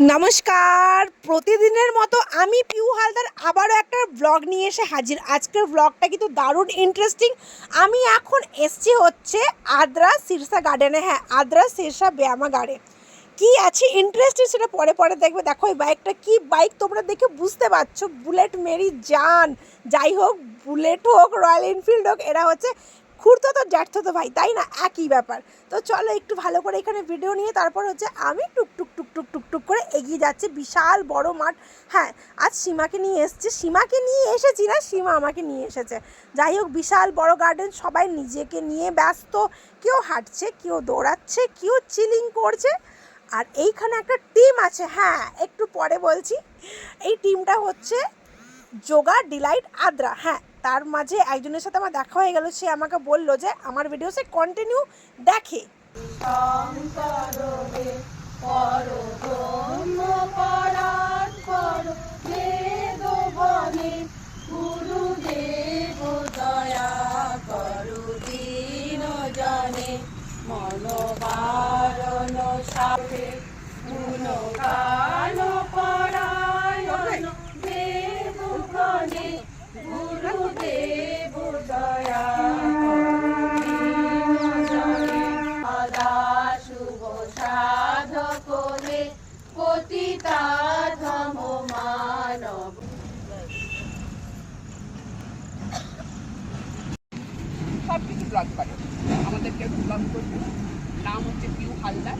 নমস্কার। প্রতিদিনের মতো আমি পিউ হালদার আবারও একটা ব্লগ নিয়ে এসে হাজির। আজকের ব্লগটা কিন্তু দারুণ ইন্টারেস্টিং আমি এখন এসছি হচ্ছে আদ্রা সিরসা গার্ডেনে হ্যাঁ আদ্রা সিরসা ব্যায়ামাগারে কি আছে ইন্টারেস্টিং সেটা পরে পরে দেখবে। দেখো এই বাইকটা কি বাইক তোমরা দেখে বুঝতে পারছ। বুলেট মেরি জান যাই হোক বুলেট হোক রয়্যাল এনফিল্ড হোক, এরা হচ্ছে খুঁড়তো তো জ্যাঠতো তো ভাই, তাই না? একই ব্যাপার। তো চলো একটু ভালো করে এখানে ভিডিও নিয়ে তারপর হচ্ছে আমি টুক টুক টুক টুক টুক টুক করে এগিয়ে যাচ্ছি। বিশাল বড় মাঠ। হ্যাঁ আজ সীমাকে নিয়ে এসেছি। সীমাকে নিয়ে এসেছি না, সীমা আমাকে নিয়ে এসেছে। যাই হোক, বিশাল বড় গার্ডেন সবাই নিজেকে নিয়ে ব্যস্ত। কেউ হাঁটছে, কেউ দৌড়াচ্ছে, কেউ চিলিং করছে। আর এইখানে একটা টিম আছে। হ্যাঁ একটু পরে বলছি। এই টিমটা হচ্ছে যোগা ডিলাইট আদ্রা। হ্যাঁ তার মাঝে একজনের সাথে আমার দেখা হয়ে গেল, সে আমাকে বলল যে আমার ভিডিও সে কন্টিনিউ দেখে। শুভ হালদার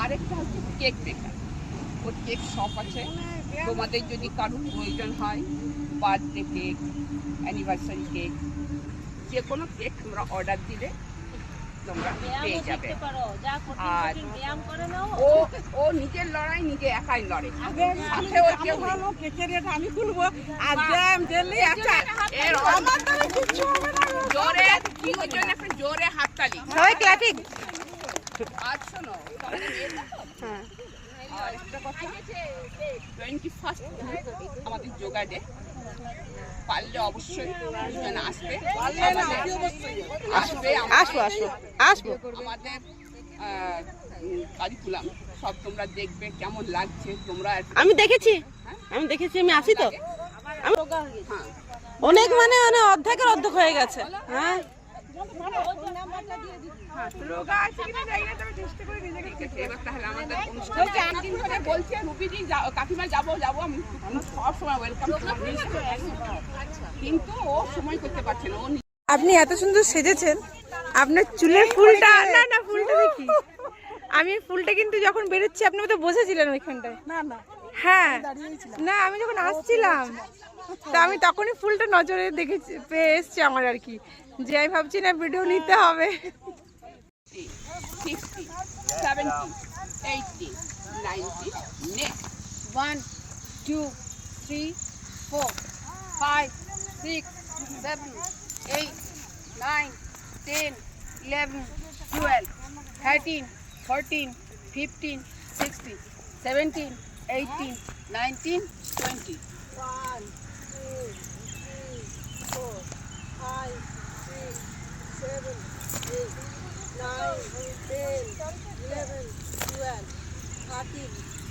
আর একটা হচ্ছে কেক বেকার ওর কেক শপ আছে। তোমাদের যদি কারোর প্রয়োজন হয় বার্থডে কেক অ্যানিভার্সারি কেক যে কোনো কেক তোমরা অর্ডার দিলে তোমরা পেয়ে যাবে। আর ও ও নিজের লড়াই নিজে একাই লড়ে। সাথে ওর কেউ নেই। আমি খুলবো আর জ্যাম জেলি আচার এর জোরে কি একটা জোরে হাততালি সবাই আর শোনো দেখো? আর একটা কথা টোয়েন্টি ফার্স্ট আমাদের যোগা ডে পারলে অবশ্যই দুজন আসবে। আসবে আসব আসব আসব। আমাদের কারিকুলাম সব তোমরা দেখবে কেমন লাগছে তোমরা আমি দেখেছি। আমি দেখেছি আমি আসি তো। হ্যাঁ। অনেক মানে মানে অর্ধেকের অর্ধেক হয়ে গেছে। হ্যাঁ। কাকিমা যাব যাব আমি সব সময় ওয়েলকাম কিন্তু ও সময় করতে পারছে না ও আপনি এত সুন্দর সেজেছেন। আপনার চুলের ফুলটা না না ফুলটা দেখি। আমি ফুলটা কিন্তু যখন বেরোচ্ছি আপনি তো বসেছিলেন ওইখানটায়। না না। হ্যাঁ। না আমি যখন আসছিলাম তা আমি তখনই ফুলটা নজরে দেখেছি পেয়ে এসছি আমার আর কি। যে আমি ভাবছি না ভিডিও নিতে হবে one two three four five six seven eight nine ten eleven twelve thirteen fourteen fifteen sixteen seventeen eighteen nineteen twenty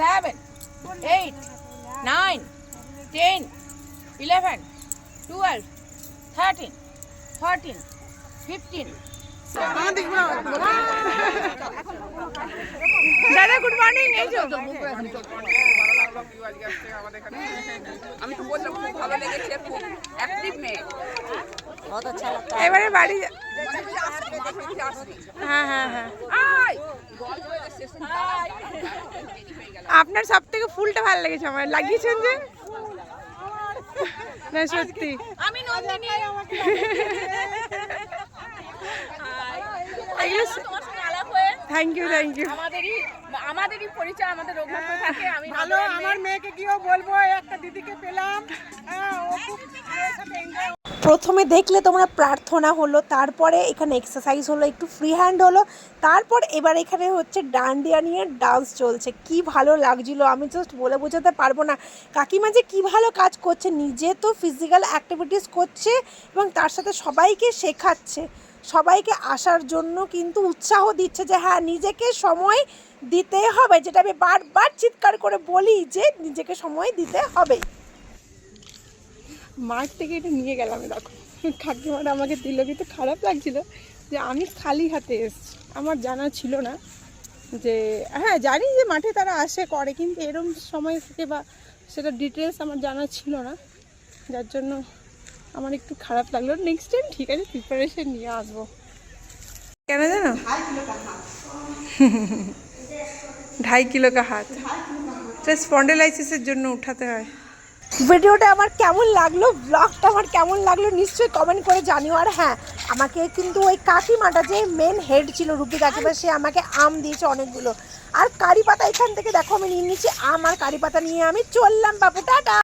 seven, eight, nine, ten, eleven, twelve, thirteen, fourteen, fifteen. দাদা গুড মর্নিং এই তো আমি তো বললাম খুব ভালো লেগেছে খুব অ্যাক্টিভ মেয়ে এবারে বাড়ি হ্যাঁ হ্যাঁ হ্যাঁ আপনার সব থেকে ফুলটা ভালো লেগেছে আমার? লাগিয়েছেন যে? না সত্যি। আমি নন্দিনী। এগুলো তোমার সঙ্গে আলাপ হয়ে থ্যাংক ইউ থ্যাংক ইউ আমাদেরই আমাদেরই পরিচয় আমাদের রঘুনাথ থাকে আমি ভালো আমার মেয়েকে গিয়েও বলব একটা দিদিকে পেলাম। হ্যাঁ, ও খুব প্রথমে দেখলে তোমরা প্রার্থনা হলো, তারপরে এখানে এক্সারসাইজ হলো, একটু ফ্রি হ্যান্ড হলো, তারপর এবার এখানে হচ্ছে ডান্ডিয়া নিয়ে ডান্স চলছে। কি ভালো লাগছিল, আমি জাস্ট বলে বোঝাতে পারব না। কাকিমা যে কী ভালো কাজ করছে, নিজে তো ফিজিক্যাল অ্যাক্টিভিটিস করছে এবং তার সাথে সবাইকে শেখাচ্ছে। সবাইকে আসার জন্য কিন্তু উৎসাহ দিচ্ছে যে হ্যাঁ নিজেকে সময় দিতে হবে, যেটা আমি বারবার চিৎকার করে বলি যে, নিজেকে সময় দিতে হবে। মাঠ থেকে এটা নিয়ে গেলাম, দেখো। কাকিমাটা আমাকে দিল, কিন্তু খারাপ লাগছিল যে আমি খালি হাতে এসেছি। আমার জানা ছিল না যে হ্যাঁ জানি যে মাঠে তারা আসে, করে, কিন্তু এরম সময় থেকে বা সেটা ডিটেলস আমার জানা ছিল না। যার জন্য আমার একটু খারাপ লাগল। নেক্সট টাইম ঠিক আছে প্রিপারেশন নিয়ে আসব। কেন জানো? ঢাই কিলো কা হাত। স্পন্ডেলাইসিসের জন্য উঠাতে হয়। ভিডিওটা আমার কেমন লাগল ব্লগটা আমার কেমন লাগল নিশ্চয়ই কমেন্ট করে জানিও। আর হ্যাঁ আমাকে কিন্তু ওই কাকিমাটা যে মেন হেড ছিল রুপি কাকিমা, সে আমাকে আম দিয়েছে অনেকগুলো। আর কারি পাতা এখান থেকে দেখো আমি নিয়ে নিচ্ছি, আম আর কারি পাতা নিয়ে আমি চললাম বাবু টাটা!